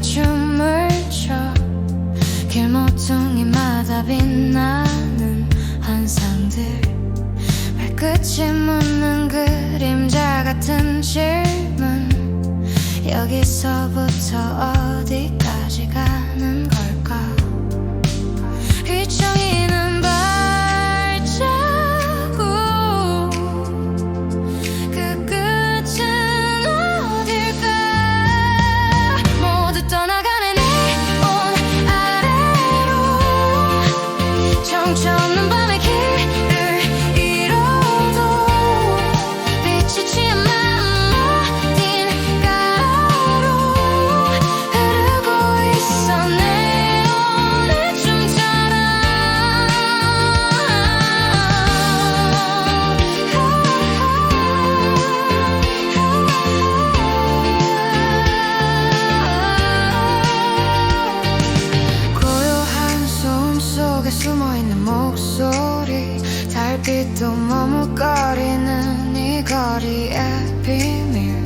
춤을 춰. 길모퉁이마다 빛나는 환상들. 발끝이 묻는 그림자 같은 질문. 여기서부터 어디까지 정처 없는 밤의 길을 잃어도 빛이 취한 마음 어딘가로 흐르고 있어 내 오늘 춤처럼. 고요한 속에 숨어있는 목소리 달빛도 머뭇거리는 이 거리의 비밀